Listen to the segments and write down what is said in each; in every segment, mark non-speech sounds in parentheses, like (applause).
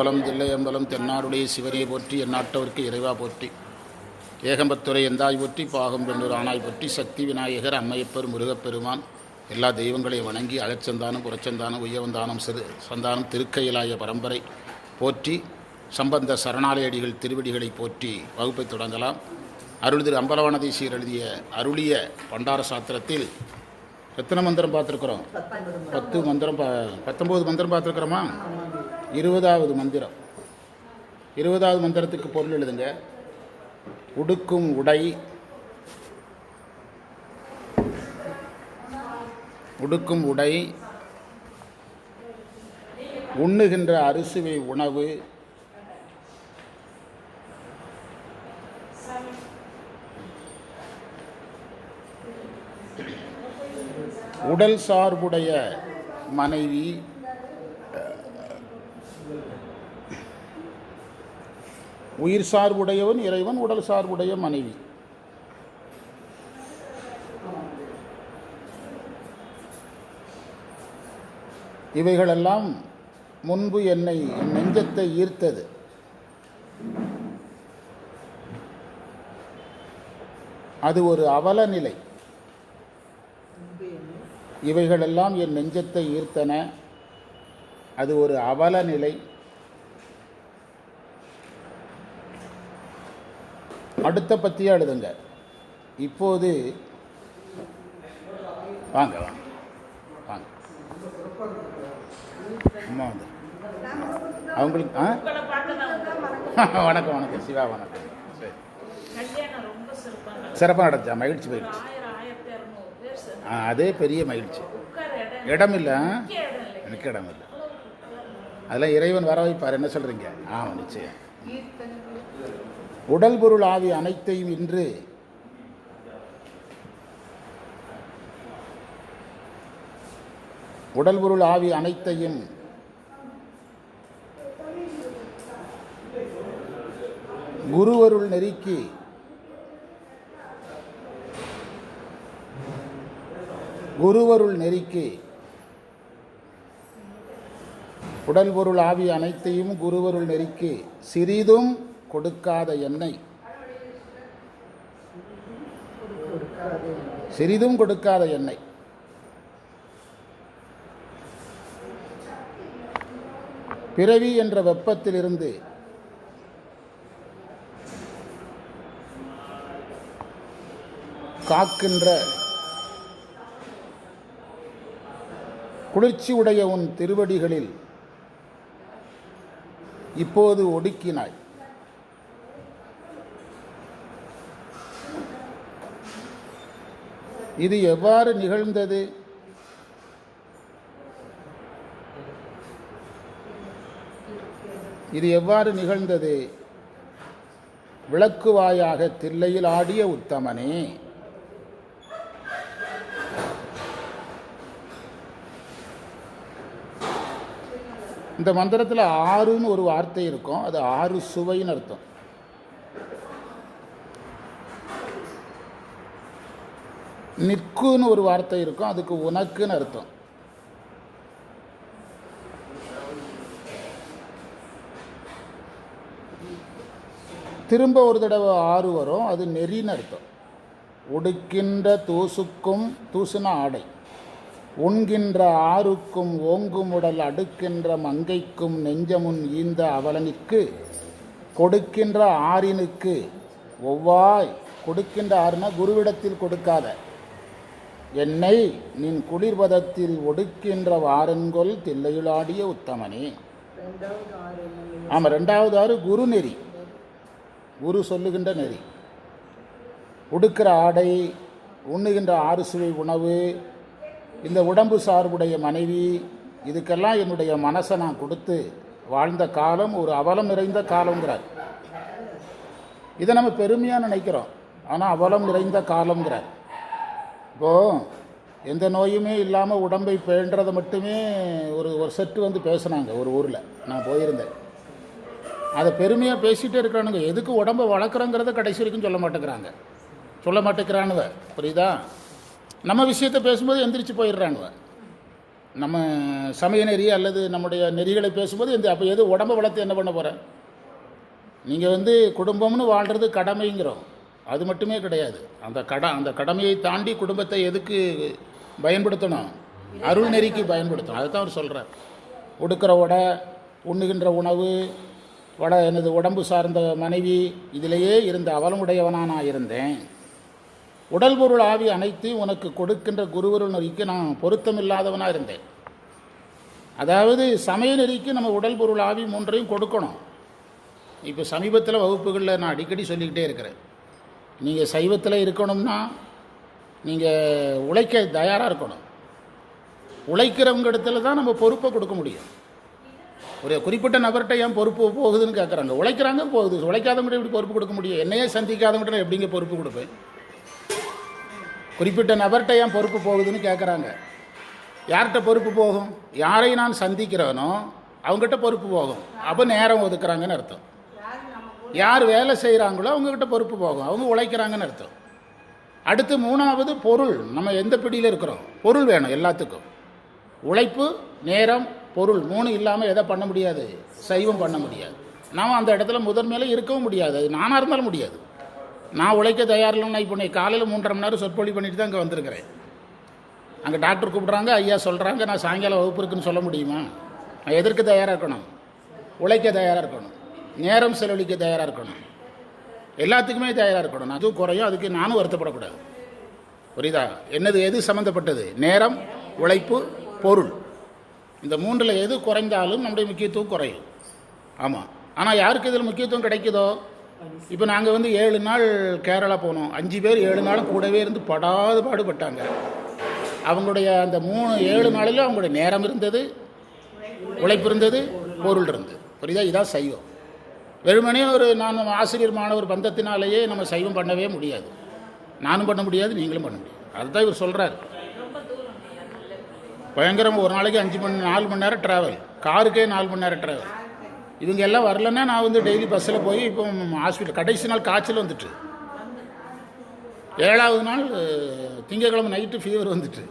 பலம் தில்லையம்பலம் தென்னாடுடைய சிவனே போற்றி எந்நாட்டவர்க்கு இறைவா போற்றி. ஏகம்பத்துறை எந்தாய் போற்றி பாகம் பெண்ணூர் ஆனாய் போற்றி சக்தி விநாயகர் அம்மையப்பர் முருகப்பெருமான் எல்லா தெய்வங்களையும் வணங்கி அகச்சந்தானம் புறச்சந்தானம் உயவந்தானம் சிறு சந்தானம் திருக்கையிலாய பரம்பரை போற்றி சம்பந்த சரணாலயடிகள் திருவடிகளை போற்றி வகுப்பை தொடங்கலாம். அருள் திரு அம்பலவானதீசியர் எழுதிய அருளிய பண்டார சாத்திரத்தில் எத்தனை மந்திரம் பார்த்துருக்குறோம்? பத்து மந்திரம் பா பத்தொம்போது மந்திரம் பார்த்துருக்குறோமா? இருபதாவது மந்திரம். இருபதாவது மந்திரத்துக்கு பொருள் எழுதுங்க. உடுக்கும் உடை. உடுக்கும் உடை. உண்ணுகின்ற அரிசுவை உணவு. உடல் சார்புடைய மனைவி. உயிர் சார்புடையவன் இறைவன் உடல் சார்புடைய மனைவி. இவைகளெல்லாம் முன்பு என்னை என் நெஞ்சத்தை ஈர்த்தது. அது ஒரு அவல நிலை. இவைகளெல்லாம் என் நெஞ்சத்தை ஈர்த்தன. அது ஒரு அவல நிலை. அடுத்த பற்றியா எழுதுங்க. இப்போது வாங்க வாங்க வாங்க. அம்மா வந்து. அவங்களுக்கு ஆ? வணக்கம் வணக்கம் சிவா வணக்கம். சரி. சிறப்பாக சிறப்பாக நடந்துச்சா? மகிழ்ச்சி போயிடுச்சு. ஆ அதே பெரிய மகிழ்ச்சி. ஆ? இடம் இல்லை எனக்கு இடம் இல்லை. அதெல்லாம் இறைவன் வர வைப்பார். என்ன சொல்கிறீங்க ஆமாம் நிச்சயம். உடல் பொருள் ஆவி அனைத்தையும் இன்று உடல் பொருள் ஆவி அனைத்தையும் குருவருள் நெருக்கி குருவருள் நெருக்கி உடல் பொருள் ஆவி அனைத்தையும் குருவருள் நெருக்கி சிறிதும் கொடுக்காத எண்ணெய். சிறிதும் கொடுக்காத எண்ணெய். பிறவி என்ற வெப்பத்திலிருந்து காக்கின்ற குளிர்ச்சி உடைய உன் திருவடிகளில் இப்போது ஒடுக்கினாய். இது எவ்வாறு நிகழ்ந்தது? இது எவ்வாறு நிகழ்ந்தது? விளக்குவாயாக தில்லையில் ஆடிய உத்தமனே. இந்த மந்திரத்தில் ஆறுன்னு ஒரு வார்த்தை இருக்கும். அது ஆறு சுவைன்னு அர்த்தம். நிற்குன்னு ஒரு வார்த்தை இருக்கும் அதுக்கு உனக்குன்னு அர்த்தம். திரும்ப ஒரு தடவை ஆறு வரும் அது நெறின்னு அர்த்தம். உடுக்கின்ற தூசுக்கும் தூசுன ஆடை. உண்கின்ற ஆறுக்கும் ஓங்கும் உடல் அடுக்கின்ற மங்கைக்கும் நெஞ்சமுன் ஈந்த அவலனிற்கு கொடுக்கின்ற ஆறினுக்கு ஒவ்வாய் கொடுக்கின்ற ஆறுனா குருவிடத்தில் கொடுக்காத. என்னை நின் குளிர்பதத்தில் ஒடுக்கின்ற வாரன்கொல் தில்லையுளாடிய உத்தமனே. ஆமாம் ரெண்டாவது ஆறு குரு நெறி. குரு சொல்லுகின்ற நெறி. உடுக்கிற ஆடை உண்ணுகின்ற ஆறு சுவை உணவு இந்த உடம்பு சார்புடைய மனைவி இதுக்கெல்லாம் என்னுடைய மனசை நான் கொடுத்து வாழ்ந்த காலம் ஒரு அவலம் நிறைந்த காலங்கிறார் இதை நம்ம பெருமையாக நினைக்கிறோம். ஆனால் அவலம் நிறைந்த காலங்கிறார் இப்போது எந்த நோயுமே இல்லாமல் உடம்பை பேன்றதை மட்டுமே ஒரு ஒரு செட்டு வந்து பேசுனாங்க ஒரு ஊரில். நான் போயிருந்தேன். அதை பெருமையாக பேசிகிட்டே இருக்கிறானுங்க. எதுக்கு உடம்பை வளர்க்குறோங்கிறத கடைசி வரைக்கும் சொல்ல மாட்டேங்கிறாங்க. சொல்ல மாட்டேங்கிறானுவ புரியுதா? நம்ம விஷயத்தை பேசும்போது எந்திரிச்சு போயிடுறானுவ நம்ம சமய நெறி அல்லது நம்முடைய நெறிகளை பேசும்போது எந்த அப்போ எது உடம்பை வளர்த்து என்ன பண்ண போகிறேன் நீங்கள் வந்து குடும்பம்னு வாழ்கிறது கடமைங்கிறோம். அது மட்டுமே கிடையாது. அந்த கட அந்த கடமையை தாண்டி குடும்பத்தை எதுக்கு பயன்படுத்தணும்? அருள் நெறிக்கு பயன்படுத்தணும். அதை தான் அவர் சொல்கிறார் உடுக்கிற உடை உண்ணுகின்ற உணவு வட எனது உடம்பு சார்ந்த மனைவி இதிலேயே இருந்த அவலமுடையவனாக நான் இருந்தேன் உடல் பொருள் ஆவி அனைத்து உனக்கு கொடுக்கின்ற குருவருள் நெறிக்கு நான் பொருத்தமில்லாதவனாக இருந்தேன் அதாவது சமய நெறிக்கு நம்ம உடல் பொருள் ஆவி மூன்றையும் கொடுக்கணும். இப்போ சமீபத்தில் வகுப்புகளில் நான் அடிக்கடி சொல்லிக்கிட்டே இருக்கிறேன். நீங்கள் சைவத்தில் இருக்கணும்னா நீங்கள் உழைக்க தயாராக இருக்கணும். உழைக்கிறவங்க இடத்துல தான் நம்ம பொறுப்பை கொடுக்க முடியும். ஒரு குறிப்பிட்ட நபர்கிட்ட ஏன் பொறுப்பு போகுதுன்னு கேட்குறாங்க உழைக்கிறாங்க போகுது. உழைக்காதவங்கிட்ட எப்படி பொறுப்பு கொடுக்க முடியும்? என்னையே சந்திக்காதவங்கிட்ட நான் எப்படிங்க பொறுப்பு கொடுப்பேன் குறிப்பிட்ட நபர்கிட்ட ஏன் பொறுப்பு போகுதுன்னு கேட்குறாங்க யார்கிட்ட பொறுப்பு போகும்? யாரை நான் சந்திக்கிறேனோ அவங்ககிட்ட பொறுப்பு போகும். அப்போ நேரம் ஒதுக்குறாங்கன்னு அர்த்தம். யார் வேலை செய்கிறாங்களோ அவங்கக்கிட்ட பொறுப்பு போகும். அவங்க உழைக்கிறாங்கன்னு அர்த்தம். அடுத்து மூணாவது பொருள். நம்ம எந்த பிடியில் இருக்கிறோம்? பொருள் வேணும் எல்லாத்துக்கும். உழைப்பு நேரம் பொருள் மூணு இல்லாமல் எதை பண்ண முடியாது? சைவம் பண்ண முடியாது. நாம் அந்த இடத்துல முதன்மையில் இருக்கவும் முடியாது. அது நானாக இருந்தாலும் முடியாது. நான் உழைக்க தயாரில்லைன்னா இப்போ நீ காலையில் மூன்றரை மணி நேரம் சொற்பொழி பண்ணிட்டு தான் இங்கே வந்திருக்கிறேன். அங்கே டாக்டர் கூப்பிட்றாங்க ஐயா சொல்கிறாங்க நான் சாயங்காலம் வகுப்பு இருக்குன்னு சொல்ல முடியுமா? நான் எதற்கு தயாராக இருக்கணும்? உழைக்க தயாராக இருக்கணும்? நேரம் செலவழிக்க தயாராக இருக்கணும். எல்லாத்துக்குமே தயாராக இருக்கணும். அதுவும் குறையும். அதுக்கு நானும் வருத்தப்படக்கூடாது. புரியுதா? என்னது எது சம்மந்தப்பட்டது நேரம் உழைப்பு பொருள். இந்த மூன்றில் எது குறைந்தாலும் நம்முடைய முக்கியத்துவம் குறையும். ஆமாம் ஆனால் யாருக்கு இதில் முக்கியத்துவம் கிடைக்குதோ? இப்போ நாங்கள் வந்து ஏழு நாள் கேரளா போனோம். அஞ்சு பேர் ஏழு நாளும் கூடவே இருந்து படாது பாடுபட்டாங்க. அவங்களுடைய அந்த மூணு ஏழு நாளிலும் அவங்களுடைய நேரம் இருந்தது உழைப்பு இருந்தது பொருள் இருந்தது. புரியுதா? இதான் சைவம். வெறுமனே ஒரு நான் ஆசிரியர் மாணவர் பந்தத்தினாலேயே நம்ம சைவம் பண்ணவே முடியாது. நானும் பண்ண முடியாது நீங்களும் பண்ண முடியாது. அதுதான் இவர் சொல்கிறார் பயங்கரம் ஒரு நாளைக்கு அஞ்சு மணி நாலு மணி நேரம் ட்ராவல் காருக்கே நாலு மணி நேரம் ட்ராவல் இவங்க எல்லாம் வரலன்னா நான் வந்து டெய்லி பஸ்ஸில் போய் இப்போ ஹாஸ்பிட்டல் கடைசி நாள் காய்ச்சல் வந்துட்டு. ஏழாவது நாள் திங்கக்கிழமை திங்கட்கிழமை நைட்டு ஃபீவர் வந்துட்டு.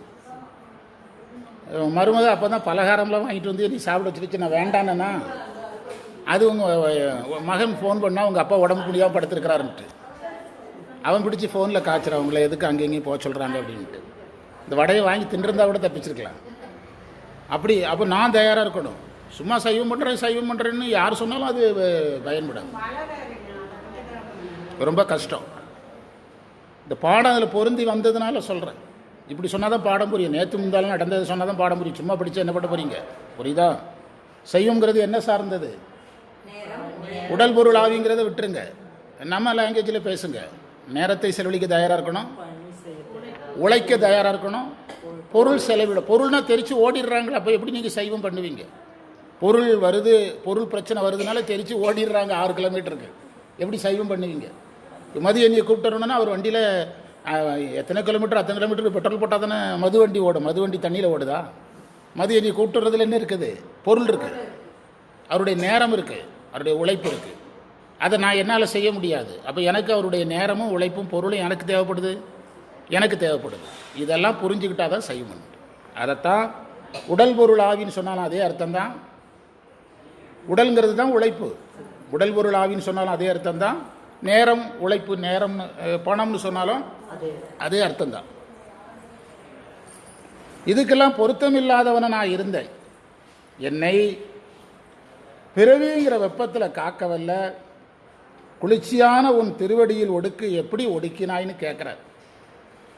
மருமதம் மருமக அப்போ தான் பலகாரம்லாம் வாங்கிட்டு வந்து நீ சாப்பிட வச்சுருச்சு நான் வேண்டானேண்ணா அது உங்கள் மகன் ஃபோன் பண்ணால் உங்கள் அப்பா உடம்பு முடியாமல் படுத்துருக்கிறாருன்ட்டு. அவன் பிடிச்சி ஃபோனில் காய்ச்சிறான் அவங்கள எதுக்கு அங்கே இங்கேயும் போக சொல்கிறாங்க அப்படின்ட்டு. இந்த வடையை வாங்கி தின்றிருந்தா கூட தப்பிச்சிருக்கலாம். அப்படி அப்போ நான் தயாராக இருக்கணும். சும்மா சைவம் பண்ணுறேன் சைவம் பண்ணுறேன்னு யார் சொன்னாலும் அது அஹ், பயன்படாது. ரொம்ப கஷ்டம். இந்த பாடம் அதில் பொருந்தி வந்ததுனால சொல்கிறேன் இப்படி சொன்னால் தான் பாடம் புரியும். நேற்று முந்தாலும் நடந்தது சொன்னால் தான் பாடம் புரியும். சும்மா படித்தா என்ன பண்ண போகிறீங்க புரியுதா? செய்யுங்கிறது என்ன சார்ந்தது? உடல் பொருள் ஆவிங்கிறத விட்டுருங்க. நம்ம லாங்குவேஜில் பேசுங்க. நேரத்தை செலவழிக்க தயாராக இருக்கணும். உழைக்க தயாராக இருக்கணும். பொருள் செலவிட பொருள்னா தெரிச்சு ஓடிடுறாங்களா அப்போ எப்படி நீங்கள் சைவம் பண்ணுவீங்க? பொருள் வருது பொருள் பிரச்சனை வருதுனால தெரிச்சு ஓடிடுறாங்க ஆறு கிலோமீட்டருக்கு. எப்படி சைவம் பண்ணுவீங்க? மது எண்ணியை கூப்பிட்டு அவர் வண்டியில் எத்தனை கிலோமீட்டர் அத்தனை கிலோமீட்டர் பெட்ரோல் போட்டால் தானே மது வண்டி ஓடும். மது வண்டி தண்ணியில் ஓடுதா? மது எண்ணியை கூப்பிட்டுறதுல என்ன இருக்குது? பொருள் இருக்குது அவருடைய நேரம் இருக்குது அவருடைய உழைப்பு இருக்குது அதை நான் என்னால் செய்ய முடியாது. அப்போ எனக்கு அவருடைய நேரமும் உழைப்பும் பொருளும் எனக்கு தேவைப்படுது? எனக்கு தேவைப்படுது. இதெல்லாம் புரிஞ்சுக்கிட்டா தான் செய்ய முடியும். அதைத்தான் உடல் பொருள் ஆவின்னு சொன்னாலும் அதே அர்த்தம் தான் உடல்ங்கிறது தான் உழைப்பு. உடல் பொருள் ஆவின்னு சொன்னாலும் அதே அர்த்தம் தான் நேரம் உழைப்பு நேரம் பணம்னு சொன்னாலும் அதே அர்த்தம் தான் இதுக்கெல்லாம் பொருத்தம் இல்லாதவன நான் இருந்தேன். என்னை பிறவிங்கிற வெப்பத்தில் காக்கவல்ல. குளிர்ச்சியான உன் திருவடியில் ஒடுக்கு எப்படி ஒடுக்கினாய்ன்னு கேட்குறார்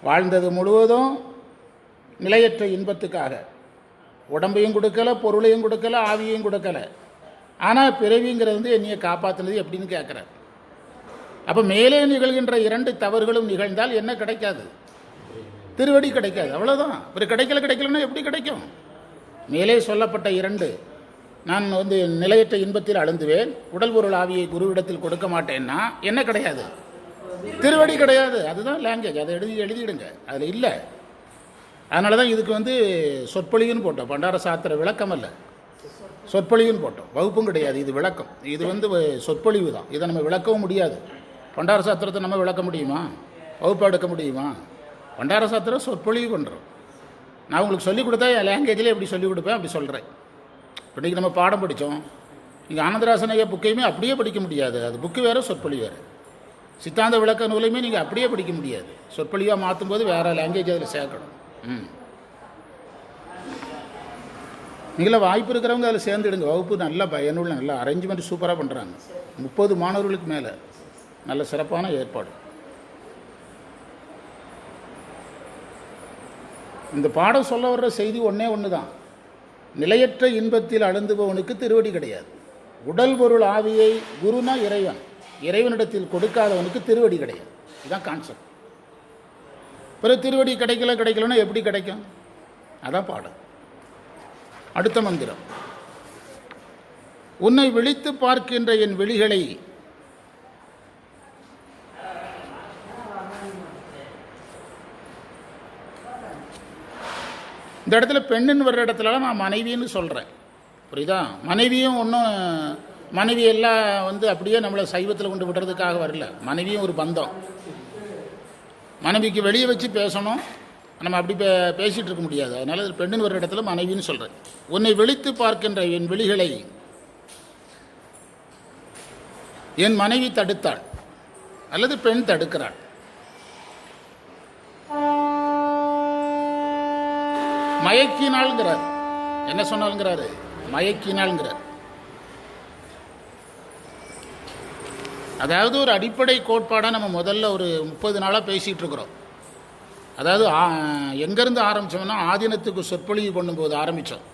வாழ்ந்தது முழுவதும் நிலையற்ற இன்பத்துக்காக. உடம்பையும் கொடுக்கல பொருளையும் கொடுக்கல ஆவியையும் கொடுக்கல. ஆனால் பிறவிங்கிறது வந்து என்னையை காப்பாற்றினது எப்படின்னு கேட்குறார் அப்போ மேலே நிகழ்கின்ற இரண்டு தவறுகளும் நிகழ்ந்தால் என்ன கிடைக்காது? திருவடி கிடைக்காது. அவ்வளோதான் ஒரு கிடைக்கல கிடைக்கலன்னா எப்படி கிடைக்கும்? மேலே சொல்லப்பட்ட இரண்டு நான் வந்து நிலையற்ற இன்பத்தில் அழுந்துவேன். உடல் பொருள் ஆவியை குருவிடத்தில் கொடுக்க மாட்டேன்னா என்ன கிடையாது? திருவடி கிடையாது. அதுதான் லாங்குவேஜ் அதை எழுதி எழுதிடுங்க. அதில் இல்லை. அதனால தான் இதுக்கு வந்து சொற்பொழிவுன்னு போட்டோம். பண்டார சாத்திர விளக்கம் அல்ல. சொற்பொழிவுன்னு போட்டோம். வகுப்பும் கிடையாது. இது விளக்கம். இது வந்து வ- சொற்பொழிவு தான். இதை நம்ம விளக்கவும் முடியாது. பண்டார சாத்திரத்தை நம்ம விளக்க முடியுமா? வகுப்பு எடுக்க முடியுமா? பண்டார சாத்திரம் சொற்பொழிவு பண்ணுறோம் நான் உங்களுக்கு சொல்லிக் கொடுத்தா என் லாங்குவேஜில் எப்படி சொல்லிக் கொடுப்பேன் அப்படி சொல்கிறேன் இன்றைக்கி நம்ம பாடம் படித்தோம் இங்கே ஆனந்தராசன் ஐயா புக்கையுமே அப்படியே படிக்க முடியாது. அது புக்கு வேறு சொற்பொழி வேறு. சித்தாந்த விளக்க நூலையுமே நீங்கள் அப்படியே படிக்க முடியாது. சொற்பொழிவாக மாற்றும் போது வேறு லாங்குவேஜ் அதில் சேர்க்கணும். ம். நீங்கள வாய்ப்பு இருக்கிறவங்க அதில் சேர்ந்துடுங்க. வகுப்பு நல்ல பயனுள்ள நல்ல அரேஞ்ச்மெண்ட் சூப்பராக பண்ணுறாங்க முப்பது மாணவர்களுக்கு மேலே. நல்ல சிறப்பான ஏற்பாடு. இந்த பாடம் சொல்ல வர்ற செய்தி ஒன்றே ஒன்று தான் நிலையற்ற இன்பத்தில் அழுந்துபவனுக்கு திருவடி கிடையாது. உடல் பொருள் ஆவியை குருனா இறைவன். இறைவனிடத்தில் கொடுக்காதவனுக்கு திருவடி கிடையாது. இதுதான் கான்செப்ட் பிறகு திருவடி கிடைக்கல கிடைக்கலன்னா எப்படி கிடைக்கும்? அதான் பாடம். அடுத்த மந்திரம். உன்னை விழித்து பார்க்கின்ற என் விழிகளை இந்த இடத்துல பெண்ணுன்னு வர்ற இடத்துலலாம் நான் மனைவின்னு சொல்கிறேன் புரியுதா? மனைவியும் ஒன்றும் மனைவி எல்லாம் வந்து அப்படியே நம்மளை சைவத்தில் கொண்டு விடுறதுக்காக வரல. மனைவியும் ஒரு பந்தம். மனைவிக்கு வெளியே வச்சு பேசணும். நம்ம அப்படி பே பேசிகிட்டு இருக்க முடியாது. அதனால் இது பெண்ணுன்னு வர்ற இடத்துல மனைவின்னு சொல்கிறேன் உன்னை வெளித்து பார்க்கின்ற என் விழிகளை என் மனைவி தடுத்தாள். அல்லது பெண் தடுக்கிறாள். மயக்கினாள்ங்கிறார். என்ன சொன்னாலுங்கிறாரு மயக்கினாள்ங்கிறார். அதாவது ஒரு அடிப்படை கோட்பாடாக நம்ம முதல்ல ஒரு முப்பது நாளாக பேசிகிட்டு இருக்கிறோம். அதாவது எங்கேருந்து ஆரம்பித்தோம்னா ஆதீனத்துக்கு சொற்பொழிவு பண்ணும்போது ஆரம்பித்தோம்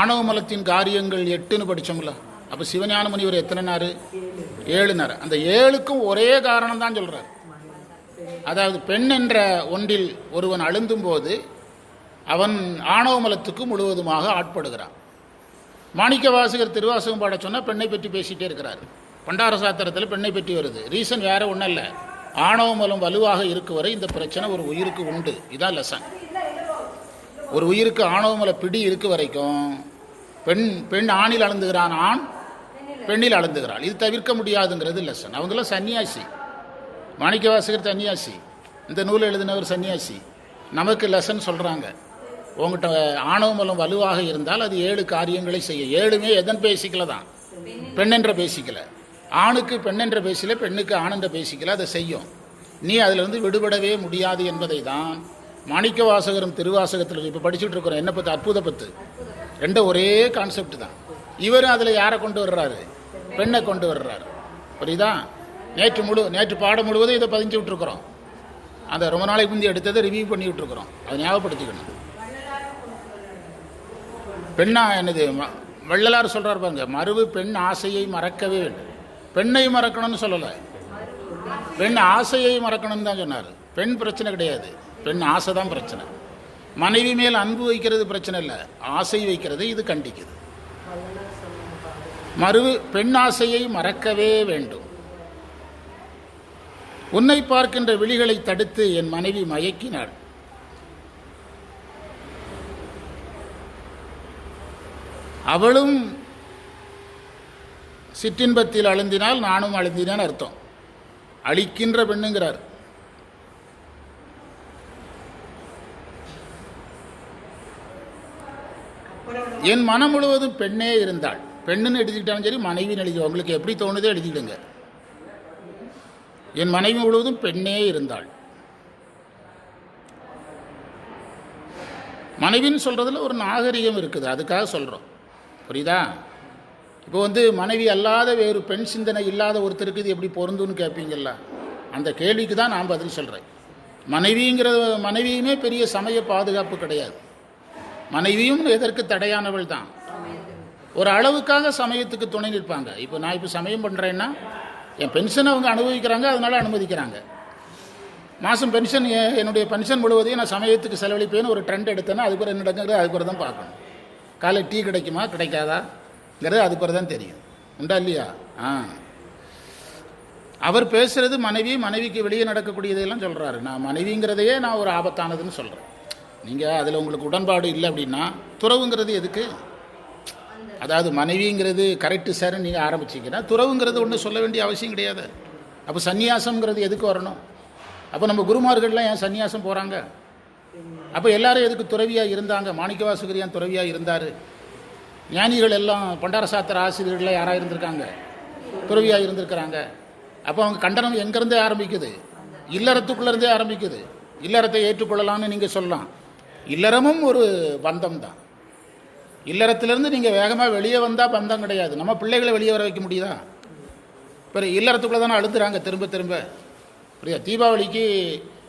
ஆணவ மலத்தின் காரியங்கள் எட்டுன்னு படித்தோம்ல அப்போ சிவஞான முனிவர் எத்தனை நாள் ஏழுனார். அந்த ஏழுக்கும் ஒரே காரணம் தான் சொல்கிறார் அதாவது பெண் என்ற ஒன்றில் ஒருவன் அழுந்தும் போது அவன் ஆணவ மலத்துக்கு முழுவதுமாக ஆட்படுகிறான். மாணிக்க வாசகர் திருவாசகம் பாட சொன்னால் பெண்ணை பற்றி பேசிகிட்டே இருக்கிறார். பண்டார சாத்திரத்தில் பெண்ணை பற்றி வருது. ரீசன் வேற ஒன்றும் இல்லை ஆணவ மலம் வலுவாக இருக்கு வரை இந்த பிரச்சனை ஒரு உயிருக்கு உண்டு. இதான் லெசன் ஒரு உயிருக்கு ஆணவ மல பிடி இருக்கு வரைக்கும் பெண் பெண் ஆணில் அழுந்துகிறான் ஆண் பெண்ணில் அழுந்துகிறாள். இது தவிர்க்க முடியாதுங்கிறது லெசன் அவங்களாம் சன்னியாசி. மாணிக்க வாசகர் சன்னியாசி. இந்த நூல் எழுதினவர் சன்னியாசி. நமக்கு லெசன் சொல்கிறாங்க உங்கள்கிட்ட ஆணவ மலம் வலுவாக இருந்தால் அது ஏழு காரியங்களை செய்ய ஏழுமே எதன் பேசிக்கல தான்? பெண்ணென்ற பேசிக்கல. ஆணுக்கு பெண்ணென்ற என்ற பேசில பெண்ணுக்கு ஆண் பேசிக்கல அதை செய்யும். நீ அதிலிருந்து விடுபடவே முடியாது என்பதை தான் மாணிக்க வாசகரும் திருவாசகத்தில் இப்போ படிச்சுட்டு இருக்கிறோம். என்ன பத்து? அற்புத பத்து. ரெண்டும் ஒரே கான்செப்ட் தான். இவரும் அதில் யாரை கொண்டு வர்றாரு? பெண்ணை கொண்டு வர்றாரு. புரியுதா? நேற்று முழு நேற்று பாடம் முழுவதும் இதை பதிஞ்சு விட்டுருக்குறோம். அந்த ரொம்ப நாளைக்கு முந்தி எடுத்ததை ரிவ்யூ பண்ணி விட்டுருக்குறோம் அதை ஞாபகப்படுத்திக்கணும். பெண்ணா என்னது? ம- வள்ளலார் சொல்கிறார் பாருங்க மறுவு பெண் ஆசையை மறக்கவே வேண்டும். பெண்ணை மறக்கணும்னு சொல்லலை. பெண் ஆசையை மறக்கணும்னு தான் சொன்னார். பெண் பிரச்சனை கிடையாது. பெண் ஆசை தான் பிரச்சனை. மனைவி மேல் அன்பு வைக்கிறது பிரச்சனை இல்லை. ஆசை வைக்கிறது இது கண்டிக்குது. மறுவு பெண் ஆசையை மறக்கவே வேண்டும். உன்னை பார்க்கின்ற விழிகளை தடுத்து என் மனைவி மயக்கினாள். அவளும் சிற்றின்பத்தில் அழுந்தினால் நானும் அழுந்தினேன்னு அர்த்தம். அழிக்கின்ற பெண்ணுங்கிறார். என் மனம் முழுவதும் பெண்ணே இருந்தாள். பெண்ணுன்னு எழுதிக்கிட்டாலும் சரி மனைவின்னு எழுதி உங்களுக்கு எப்படி தோணுதோ எழுதிக்கிடுங்க என் மனைவி முழுவதும் பெண்ணே இருந்தாள். மனைவின்னு சொல்கிறதுல ஒரு நாகரிகம் இருக்குது. அதுக்காக சொல்கிறோம் புரியுதா? இப்போ வந்து மனைவி அல்லாத வேறு பெண் சிந்தனை இல்லாத ஒருத்தருக்கு இது எப்படி பொருந்துன்னு கேட்பீங்கல்ல அந்த கேள்விக்கு தான் நான் பதில் சொல்கிறேன் மனைவிங்கிற மனைவியுமே பெரிய சமய பாதுகாப்பு கிடையாது. மனைவியும் எதற்கு தடையானவள் தான். ஒரு அளவுக்காக சமயத்துக்கு துணை நிற்பாங்க. இப்போ நான் இப்போ சமயம் பண்ணுறேன்னா என் பென்ஷன் அவங்க அனுபவிக்கிறாங்க அதனால அனுமதிக்கிறாங்க. மாதம் பென்ஷன் என்னுடைய பென்ஷன் முழுவதையும் நான் சமயத்துக்கு செலவழிப்பேன்னு ஒரு ட்ரெண்ட் எடுத்தேன்னா அதுக்கு என்ன நடக்குங்கிறது அதுக்கு தான் பார்க்கணும். காலை டீ கிடைக்குமா? கிடைக்காதாங்கிறது அதுக்கு பிறகு தான் தெரியும். உண்டா இல்லையா? ஆ. அவர் பேசுறது மனைவி மனைவிக்கு வெளியே நடக்கக்கூடியதையெல்லாம் சொல்கிறாரு நான் மனைவிங்கிறதையே நான் ஒரு ஆபத்தானதுன்னு சொல்கிறேன் நீங்கள் அதில் உங்களுக்கு உடன்பாடு இல்லை அப்படின்னா துறவுங்கிறது எதுக்கு? அதாவது மனைவிங்கிறது கரெக்டு சார் நீங்கள் ஆரம்பிச்சிங்கன்னா துறவுங்கிறது ஒன்றும் சொல்ல வேண்டிய அவசியம் கிடையாது. அப்போ சந்நியாசம்ங்கிறது எதுக்கு வரணும்? அப்போ நம்ம குருமார்கள்லாம் ஏன் சன்னியாசம் போகிறாங்க அப்போ எல்லாரும் எதுக்கு துறவியாக இருந்தாங்க? மாணிக்கவாசகரியான் துறவியாக இருந்தார். ஞானிகள் எல்லாம் பண்டார சாத்திர ஆசிரியர்கள் யாராக இருந்திருக்காங்க? துறவியாக இருந்திருக்கிறாங்க. அப்போ அவங்க கண்டனம் எங்கேருந்தே ஆரம்பிக்குது? இல்லறத்துக்குள்ளேருந்தே ஆரம்பிக்குது. இல்லறத்தை ஏற்றுக்கொள்ளலாம்னு நீங்கள் சொல்லலாம். இல்லறமும் ஒரு பந்தம் தான். இல்லறத்துலேருந்து நீங்கள் வேகமாக வெளியே வந்தால் பந்தம் கிடையாது. நம்ம பிள்ளைகளை வெளியே வர வைக்க முடியுதா? பிறகு இல்லறத்துக்குள்ளே தானே அழுதுறாங்க திரும்ப திரும்ப. புரியா தீபாவளிக்கு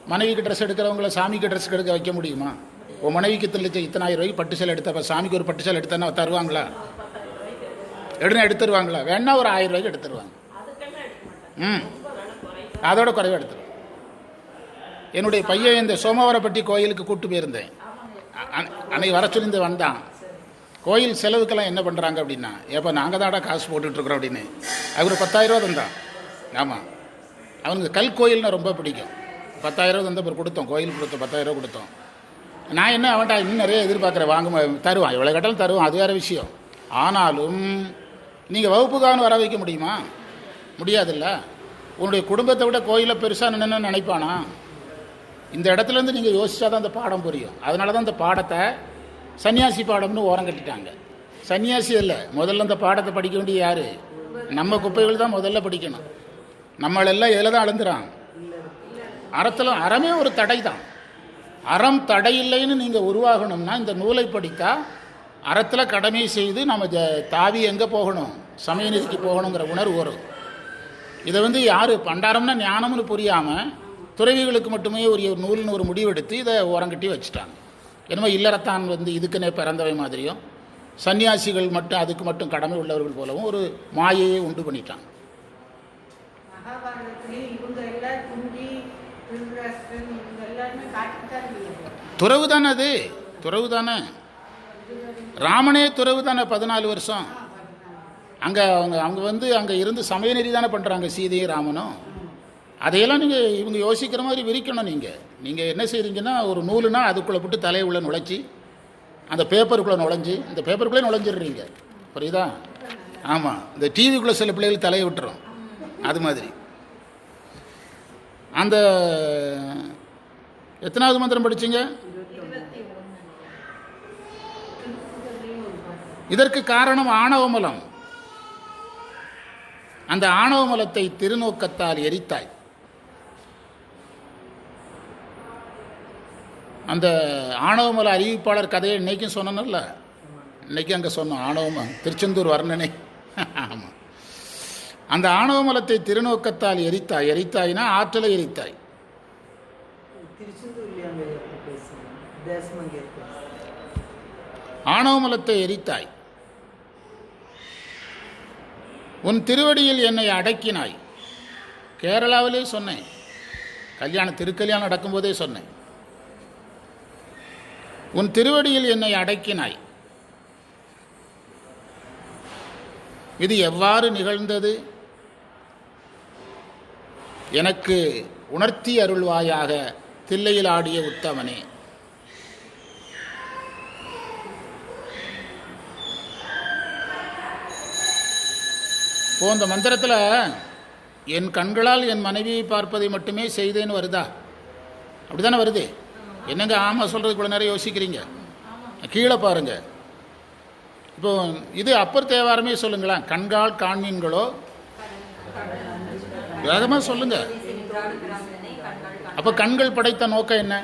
மனைவிக்கு ட்ரெஸ் எடுக்கிறவங்கள சாமிக்கு ட்ரெஸ் எடுக்க வைக்க முடியுமா? உன் மனைவிக்கு தெளிச்ச இத்தனாயிரம் ரூபாய்க்கு பட்டு சேலை எடுத்தப்ப சாமிக்கு ஒரு பட்டு சேலை எடுத்தா தருவாங்களா? எடுனா எடுத்துருவாங்களா? வேணா ஒரு ஆயிரம் ரூபாய்க்கு எடுத்துருவாங்க. ம். அதோட குறைவாக எடுத்துருவாங்க என்னுடைய பையன் இந்த சோமவாரப்பட்டி கோயிலுக்கு கூட்டு போயிருந்தேன். அன்னைக்கு வர சொல்லி வந்தான். கோயில் செலவுக்கெல்லாம் என்ன பண்ணுறாங்க அப்படின்னா ஏப்பா நாங்கள் தான்டா காசு போட்டுட்ருக்குறோம் அப்படின்னு. அவர் பத்தாயிரம் ரூபா தந்தான். ஆமாம் அவனுக்கு கல் கோயில்னா ரொம்ப பிடிக்கும். பத்தாயிரம் ரூபா அப்புறம் கொடுத்தோம். கோயில் கொடுத்தோம் பத்தாயிரம் ரூபா கொடுத்தோம். நான் என்ன அவன்டா இன்னும் நிறைய எதிர்பார்க்குறேன். வாங்க தருவான். எவ்வளோ கேட்டாலும் தருவான். அது வேறு விஷயம். ஆனாலும் நீங்கள் வகுப்புக்கான வர வைக்க முடியுமா? முடியாதுல்ல. உன்னுடைய குடும்பத்தை விட கோயிலை பெருசாக நின்று நினைப்பானா? இந்த இடத்துல இருந்து நீங்கள் யோசிச்சா தான் அந்த பாடம் புரியும். அதனால தான் இந்த பாடத்தை சன்னியாசி பாடம்னு ஓரம் கட்டிட்டாங்க. சன்னியாசி இல்லை முதல்ல இந்த பாடத்தை படிக்க வேண்டிய யார்? நம்ம குப்பைகள் தான் முதல்ல படிக்கணும். நம்மளெல்லாம் இதில் தான் அழுந்துறான். அறத்தில் அறமே ஒரு தடை தான் அறம் தடை இல்லைன்னு நீங்கள் உருவாகணும்னா இந்த நூலை படித்தா அறத்தில் கடமை செய்து நம்ம ஜ- தாவி எங்கே போகணும்? சமயநிதிக்கு போகணுங்கிற உணர்வு வரும். இதை வந்து யார் பண்டாரம்னா ஞானம்னு புரியாமல் துறவிகளுக்கு மட்டுமே ஒரு நூல்னு ஒரு முடிவெடுத்து இதை ஓரங்கட்டி வச்சுட்டாங்க. என்னமோ இல்லறத்தான் வந்து இதுக்குன்னே பிறந்தவை மாதிரியும் சன்னியாசிகள் மட்டும் அதுக்கு மட்டும் கடமை உள்ளவர்கள் போலவும் ஒரு மாயையை உண்டு பண்ணிட்டாங்க. துறவு தானே அது துறவு தானே ராமனே துறவு தானே பதினாலு வருஷம். அங்கே அவங்க அவங்க வந்து அங்கே இருந்து சமயநெறி தானே பண்ணுறாங்க சீதையும் ராமனும். அதையெல்லாம் நீங்கள் இவங்க யோசிக்கிற மாதிரி விரிக்கணும் நீங்கள் நீங்கள் என்ன செய்கிறீங்கன்னா ஒரு நூலுனா அதுக்குள்ளே போட்டு தலையை உள்ள நுழைச்சி அந்த பேப்பருக்குள்ளே நுழைஞ்சி இந்த பேப்பருக்குள்ளே நுழைஞ்சிடுறீங்க. புரியுதா? ஆமாம் இந்த டிவிக்குள்ளே சில பிள்ளைகள் தலையை விட்டுரும். அது மாதிரி. அந்த எத்தனாவது மந்திரம் படிச்சீங்க? இதற்கு காரணம் ஆணவமலம் அந்த ஆணவமலத்தை திருநோக்கத்தால் எரித்தாய். அந்த ஆணவமல அறிவிப்பாளர் கதையை இன்னைக்கும் சொன்னனல்ல? இன்னைக்கும் அங்கே சொன்னோம் ஆணவம திருச்செந்தூர் வர்ணனை. (laughs) ஆமாம் அந்த ஆணவமலத்தை திருநோக்கத்தால் எரித்தாய். எரித்தாய்னா ஆற்றலை எரித்தாய். திருச்செந்தூர்லேயே ஆணவமலத்தை எரித்தாய். உன் திருவடியில் என்னை அடக்கினாய். கேரளாவிலே சொன்னேன். கல்யாணம் திருக்கல்யாணம் நடக்கும்போதே சொன்னேன். உன் திருவடியில் என்னை அடக்கினாய். இது எவ்வாறு நிகழ்ந்தது? எனக்கு உணர்த்தி அருள்வாயாக தில்லையில் ஆடிய உத்தமனே. இப்போ இந்த மந்திரத்தில் என் கண்களால் என் மனைவியை பார்ப்பதை மட்டுமே செய்தேன்னு வருதா? அப்படிதானே வருது? என்னங்க ஆமாம் சொல்கிறது கூட நேரம் யோசிக்கிறீங்க? கீழே பாருங்க. இப்போ இது அப்பர் தேவாரமே சொல்லுங்களேன். கண்கால் காண்மீன்களோ? வேகமாக சொல்லுங்க. அப்போ கண்கள் படைத்த நோக்கம் என்ன?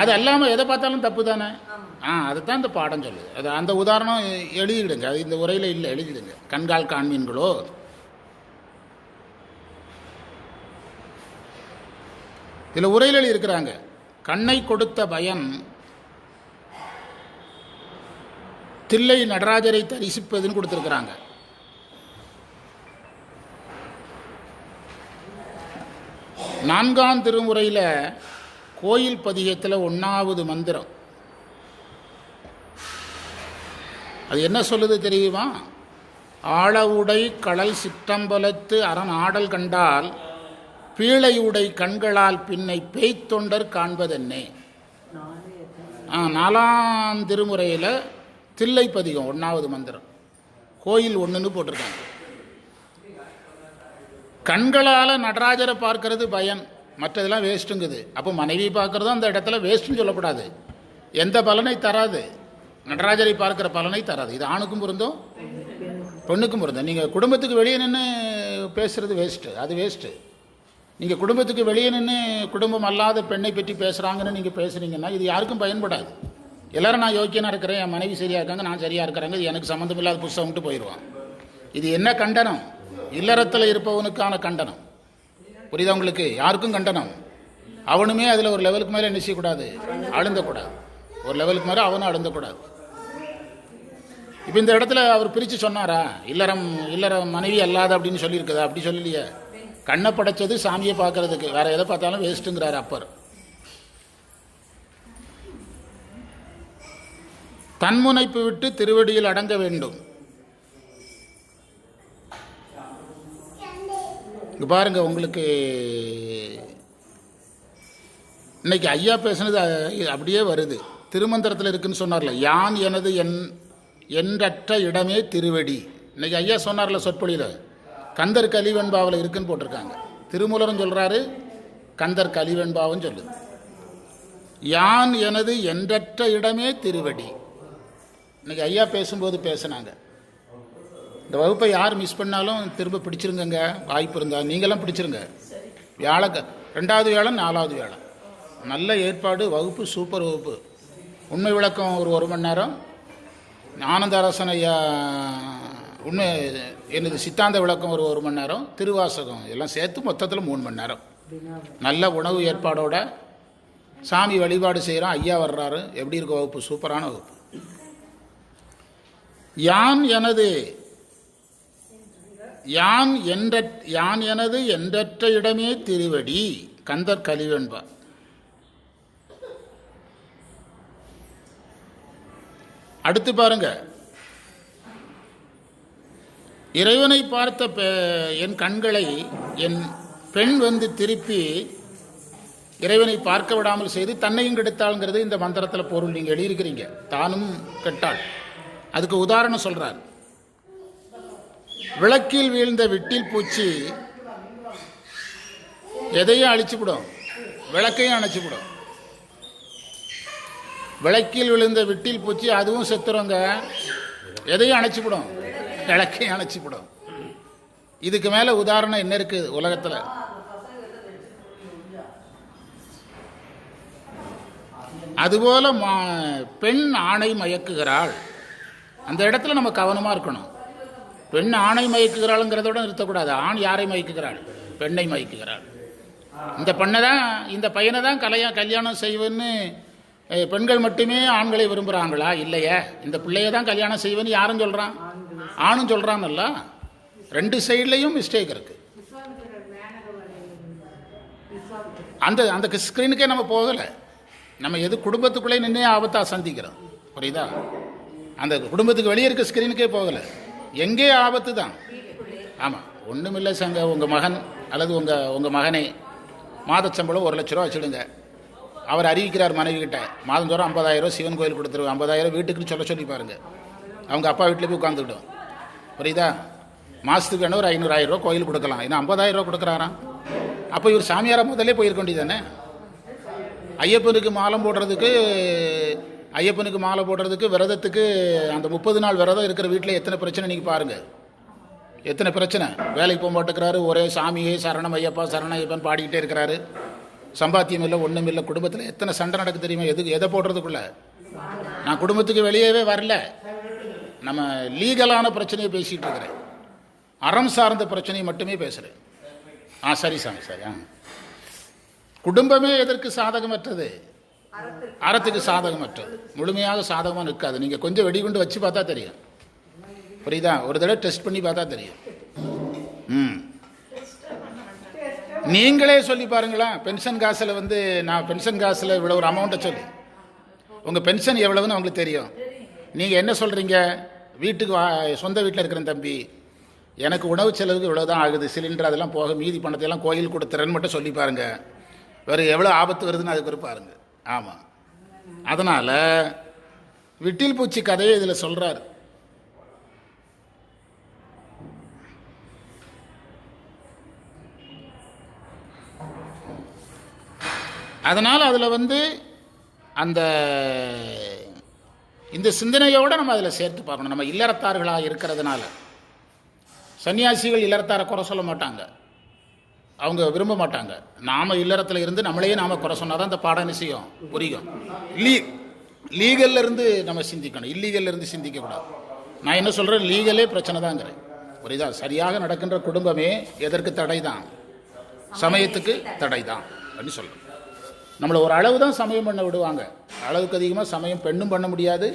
அது அல்லாமல் எதை பார்த்தாலும் தப்பு தானே? ஆ அதுதான் இந்த பாடம் சொல்லுது. அது அந்த உதாரணம் எழுதிடுங்க. அது இந்த உரையில் இல்லை எழுதிடுங்க. கண்கால் காண்மீன்களோ? இதில் உரையில் எழுதியிருக்கிறாங்க. கண்ணை கொடுத்த பயன் தில்லை நடராஜரை தரிசிப்பதுன்னு கொடுத்துருக்குறாங்க. நான்காம் திருமுறையில் கோயில் பதிகத்தில் ஒன்றாவது மந்திரம். அது என்ன சொல்லுது தெரியுமா? ஆழவுடை கடல் சிற்றம்பலத்து அரண் ஆடல் கண்டால் பீழையுடை கண்களால் பின்னை பேய்த்தொண்டர் காண்பதென்னே. ஆ, நாலாம் திருமுறையில் தில்லை பதிகம் ஒன்றாவது மந்திரம். கோயில் ஒன்றுன்னு போட்டிருக்காங்க. கண்களால் நடராஜரை பார்க்கறது பயன். மற்றதெல்லாம் வேஸ்ட்டுங்குது. அப்போ மனைவி பார்க்குறதும் அந்த இடத்துல வேஸ்ட்டுன்னு சொல்லக்கூடாது எந்த பலனை தராது. நடராஜரை பார்க்குற பலனை தராது. இது ஆணுக்கும் பொருந்தும் பொண்ணுக்கும் பொருந்தும். நீங்கள் குடும்பத்துக்கு வெளியே நின்று பேசுகிறது வேஸ்ட்டு. அது வேஸ்ட்டு. நீங்கள் குடும்பத்துக்கு வெளியே நின்று குடும்பம் அல்லாத பெண்ணை பற்றி பேசுகிறாங்கன்னு நீங்கள் பேசுகிறீங்கன்னா இது யாருக்கும் பயன்படாது. எல்லோரும் நான் யோக்கியனாக இருக்கிறேன் என் மனைவி சரியாக இருக்காங்க நான் சரியாக இருக்கிறாங்க இது எனக்கு சம்மந்தம் இல்லாத விட்டு போயிடுவான் இது என்ன கண்டனம்? இல்லறத்தில் இருப்பவனுக்கான கண்டனம். புரியுதா உங்களுக்கு? யாருக்கும் கண்டனம்? அவனுமே அதில் ஒரு லெவலுக்கு மேலே என்ன செய்யக்கூடாது அழுந்தக்கூடாது. ஒரு லெவலுக்கு மேலே அவனும் அழுந்தக்கூடாது. இப்போ இந்த இடத்துல அவர் பிரித்து சொன்னாரா? இல்லறம் இல்லறம் மனைவி அல்லாத அப்படின்னு சொல்லியிருக்குதா? அப்படி சொல்லலையே. கண்ணை படைச்சது சாமியை பார்க்கறதுக்கு. வேற எதை பார்த்தாலும் வேஸ்ட்டுங்கிறார் அப்பர். தன்முனைப்பு விட்டு திருவடியில் அடங்க வேண்டும். இங்கே பாருங்கள் உங்களுக்கு இன்னைக்கு ஐயா பேசுனது அப்படியே வருது. திருமந்திரத்தில் இருக்குன்னு சொன்னார்ல யான் எனது என் என்றற்ற இடமே திருவடி. இன்னைக்கு ஐயா சொன்னார்ல சொற்பொழியில் கந்தர் கலிவெண்பாவில் இருக்குன்னு போட்டிருக்காங்க. திருமூலரும் சொல்கிறாரு கந்தர் கலிவெண்பாவும் சொல்லுது. யான் எனது என்றற்ற இடமே திருவடி. இன்னைக்கு ஐயா பேசும்போது பேசுனாங்க. இந்த வகுப்பை யார் மிஸ் பண்ணாலும் திரும்ப பிடிச்சிருங்கங்க. வாய்ப்பு இருந்தால் நீங்களாம் பிடிச்சிருங்க. வியாழ ரெண்டாவது வேளம் நாலாவது வேளம் நல்ல ஏற்பாடு வகுப்பு சூப்பர் வகுப்பு. உண்மை விளக்கம் ஒரு ஒரு மணி நேரம். ஆனந்தரசன் ஐயா உண்மை எனது சித்தாந்த விளக்கம் ஒரு ஒரு மணி நேரம். திருவாசகம் எல்லாம் சேர்த்து மொத்தத்தில் மூணு மணி நேரம். நல்ல உணவு ஏற்பாடோட சாமி வழிபாடு செய்கிறோம் ஐயா வர்றாரு. எப்படி இருக்க வகுப்பு? சூப்பரான வகுப்பு. யான் எனது யான் என்ற யான் எனது என்றற்ற இடமே திருவடி. கந்தர் கலிவென்பார் அடுத்து பாருங்க. இறைவனை பார்த்த பெ- என் கண்களை என் பெண் வந்து திருப்பி இறைவனை பார்க்க விடாமல் செய்து தன்னையும் கெடுத்தாளுங்கிறது இந்த மந்திரத்தில் பொருள். நீங்கள் எழுதியிருக்கிறீங்க. தானும் கெட்டாள். அதுக்கு உதாரணம் சொல்கிறார் விளக்கில் வீழ்ந்த விட்டில் பூச்சி எதையும் அழிச்சுவிடும் விளக்கையும் அணைச்சிவிடும் விளக்கில் விழுந்த விட்டில் பூச்சி அதுவும் செத்துருங்க. எதையும் அணைச்சிவிடும் விளக்கையும் அணைச்சிவிடும் இதுக்கு மேலே உதாரணம் என்ன இருக்குது உலகத்துல? அதுபோல மா- பெண் ஆணை மயக்குகிறாள். அந்த இடத்துல நம்ம கவனமா இருக்கணும். பெண் ஆணை மயக்குகிறாளுங்கிறதோட நிறுத்தக்கூடாது. ஆண் யாரை மயக்குகிறாள்? பெண்ணை மயக்குகிறாள். இந்த பெண்ணை தான் இந்த பையனை தான் கலையா கல்யாணம் செய்வேன்னு பெண்கள் மட்டுமே ஆண்களை விரும்புகிறாங்களா இல்லையே. இந்த பிள்ளைய தான் கல்யாணம் செய்வேன்னு யாரும் சொல்கிறான் ஆணும் சொல்கிறான்ல ரெண்டு சைட்லேயும் மிஸ்டேக் இருக்கு. அந்த அந்த ஸ்க்ரீனுக்கே நம்ம போகலை. நம்ம எது குடும்பத்துக்குள்ளே நின்று ஆபத்தாக சந்திக்கிறோம். புரியுதா? அந்த குடும்பத்துக்கு வெளியே இருக்க ஸ்க்ரீனுக்கே போகலை. எங்கே ஆபத்து தான்? ஆமாம் ஒன்றுமில்லை சங்க. உங்கள் மகன் அல்லது உங்கள் உங்கள் மகனை மாதச்சம்பளம் ஒரு லட்ச ரூபா வச்சுடுங்க. அவர் அறிவிக்கிறார் மனைவி கிட்ட மாதந்தோறும் ஐம்பதாயிரம் சிவன் கோயில் கொடுத்துருவோம் ஐம்பதாயிரம் வீட்டுக்குன்னு சொல்ல சொல்லி பாருங்க. அவங்க அப்பா வீட்டில் போய் உட்காந்துக்கிட்டோம் புரியுதா? மாதத்துக்கு வேணும் ஒரு ஐநூறு கோயில் கொடுக்கலாம். ஏன்னா ஐம்பதாயிரரூவா கொடுக்குறாராம். அப்போ இவர் சாமியாரை முதலே போயிருக்க வேண்டியதானே ஐயப்பனுக்கு மாலம் போடுறதுக்கு ஐயப்பனுக்கு மாலை போடுறதுக்கு விரதத்துக்கு அந்த முப்பது நாள் விரதம் இருக்கிற வீட்டில் எத்தனை பிரச்சனை நீங்கள் பாருங்கள் எத்தனை பிரச்சனை? வேலைக்கு போக மாட்டேங்கிறாரு ஒரே சாமியே சரணம் ஐயப்பா சரண ஐயப்பன் பாடிக்கிட்டே இருக்கிறாரு. சம்பாத்தியம் இல்லை ஒன்றும் இல்லை குடும்பத்தில் எத்தனை சண்டை நடக்கு தெரியுமா? எதுக்கு எதை போடுறதுக்குள்ள? நான் குடும்பத்துக்கு வெளியவே வரல. நம்ம லீகலான பிரச்சனையை பேசிகிட்டு இருக்கிறேன். அறம் சார்ந்த பிரச்சனையை மட்டுமே பேசுகிறேன் ஆ சரி சாமி சரி ஆ. குடும்பமே எதற்கு சாதகமற்றது? அறத்துக்கு சாதகமற்றது முழுமையாக சாதகமாக நிற்காது. நீங்கள் கொஞ்சம் வெடிகுண்டு வச்சு பார்த்தா தெரியும். புரியுதா? ஒரு தடவை டெஸ்ட் பண்ணி பார்த்தா தெரியும். ம். நீங்களே சொல்லி பாருங்களேன் பென்ஷன் காசில் வந்து நான் பென்ஷன் காசில் இவ்வளோ ஒரு அமௌண்ட்டை சொல்லி. உங்கள் பென்ஷன் எவ்வளவுன்னு உங்களுக்கு தெரியும். நீங்கள் என்ன சொல்கிறீங்க வீட்டுக்கு வா சொந்த வீட்டில் இருக்கிறேன் தம்பி. எனக்கு உணவு செலவுக்கு இவ்வளோ தான் ஆகுது. சிலிண்டர் அதெல்லாம் போக மீதி பணத்தையெல்லாம் கோயில் கோயில் கொடுத்துறேன்னு மட்டும் சொல்லி பாருங்கள் வேறு எவ்வளோ ஆபத்து வருதுன்னு அதுக்கு பாருங்கள் ஆமாம் அதனால் விட்டில் பூச்சி கதையை இதில் சொல்கிறார் அதனால் அதில் வந்து அந்த இந்த சிந்தனையோடு நம்ம அதில் சேர்த்து பார்க்கணும். நம்ம இல்லறத்தார்களாக இருக்கிறதுனால. சன்னியாசிகள் இல்லறத்தாரை குறை சொல்ல மாட்டாங்க. அவங்க விரும்ப மாட்டாங்க. நாம் இல்லறத்தில் இருந்து நம்மளையே நாம் குறை சொன்னால் தான் இந்த பாடம் நிச்சயம் புரியும். லீ லீகல்ல இருந்து நம்ம சிந்திக்கணும். இல்லீகல்ல இருந்து சிந்திக்கக்கூடாது நான் என்ன சொல்கிறேன் லீகலே பிரச்சனை தாங்கிறேன் புரியுதா? சரியாக நடக்கின்ற குடும்பமே எதற்கு தடை தான் சமயத்துக்கு தடை தான் அப்படின்னு சொல்கிறேன் நம்மளை ஒரு அளவு தான் சமயம் பண்ண விடுவாங்க. அளவுக்கு அதிகமாக சமயம் பெண்ணும் பண்ண முடியாது.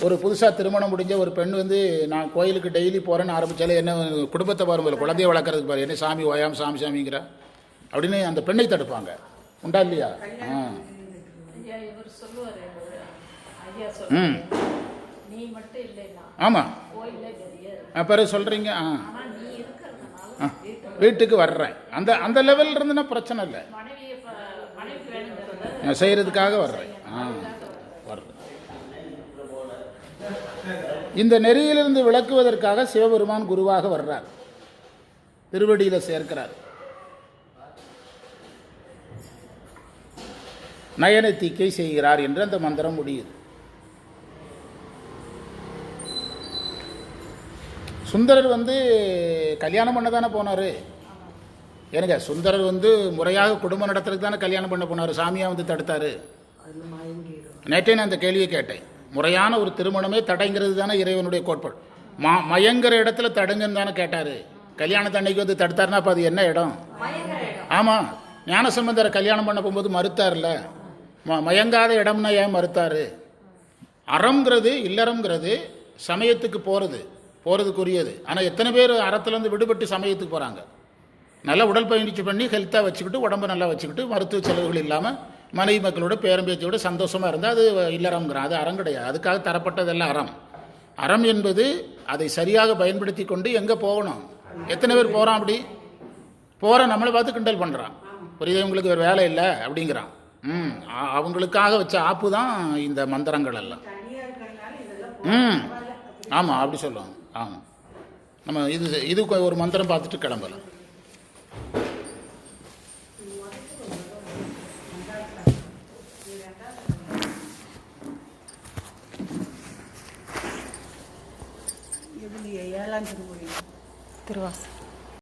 ஒரு புதுசாக திருமணம் முடிஞ்ச ஒரு பெண் வந்து நான் கோயிலுக்கு டெய்லி போகிறேன்னு ஆரம்பித்தாலே என்ன குடும்பத்தை பாருங்க குழந்தைய வளர்க்குறதுக்கு பாரு என்ன சாமி ஓயாம் சாமி சாமிங்கிற. அப்படின்னு அந்த பெண்ணை தடுப்பாங்க. உண்டா இல்லையா? ஆ. ம். ஆமாம் பிறகு சொல்கிறீங்க ஆ. வீட்டுக்கு வர்றேன். அந்த அந்த லெவலில் இருந்துன்னா பிரச்சனை இல்லை. செய்கிறதுக்காக வர்றேன். ஆ வர்றேன் இந்த நெறியிலிருந்து விளக்குவதற்காக சிவபெருமான் குருவாக வர்றார். திருவடியில் சேர்க்கிறார். நயன தீக்கை செய்கிறார் என்று அந்த மந்திரம் முடியுது. சுந்தரர் வந்து கல்யாணம் பண்ண தானே போனார்? ஏனுங்க சுந்தரர் வந்து முறையாக குடும்பம் நடத்துறதுக்கு தானே கல்யாணம் பண்ண போனார்? சாமியா வந்து தடுத்தாரு? நேற்றே நான் அந்த கேள்வியை கேட்டேன். முறையான ஒரு திருமணமே தடைங்கிறது தானே இறைவனுடைய கோட்பாடு. மா மயங்கிற இடத்துல தடுங்கன்னு தானே கேட்டார். கல்யாணத்து அன்னைக்கு வந்து தடுத்தாருன்னா அப்போ அது என்ன இடம்? ஆமாம் ஞானசம்பந்தரை கல்யாணம் பண்ண போகும்போது மறுத்தார்ல ம மயங்காத இடம்னா ஏன் மறுத்தாரு? அறம்ங்கிறது இல்லறம்ங்கிறது சமயத்துக்கு போகிறது போகிறதுக்குரியது ஆனால் எத்தனை பேர் அறத்துலேருந்து விடுபட்டு சமயத்துக்கு போகிறாங்க நல்லா உடல் பயிற்சி பண்ணி ஹெல்த்தாக வச்சுக்கிட்டு உடம்பு நல்லா வச்சுக்கிட்டு மருத்துவ செலவுகள் இல்லாமல் மனைவி மக்களோட பேரம்பேச்சோட சந்தோஷமாக இருந்தால் அது இல்லறம்ங்கிறான். அது அறம் கிடையாது. அதுக்காக தரப்பட்டதெல்லாம் அறம். அறம் என்பது அதை சரியாக பயன்படுத்தி கொண்டு எங்கே போகணும்? எத்தனை பேர் போகிறான் அப்படி? போகிற நம்மளை பார்த்து கிண்டல் பண்ணுறான் புரியுது? உங்களுக்கு ஒரு வேலை இல்லை அப்படிங்கிறான். ம் அவங்களுக்காக வச்ச ஆப்பு தான் இந்த மந்திரங்கள் எல்லாம். ம் ஆமாம் அப்படி சொல்லுவாங்க. ஆமாம் நம்ம இது இது ஒரு மந்திரம் பார்த்துட்டு கிளம்பலாம் இதுலையே ஏழாம் திருமொழி திருவாசகம்.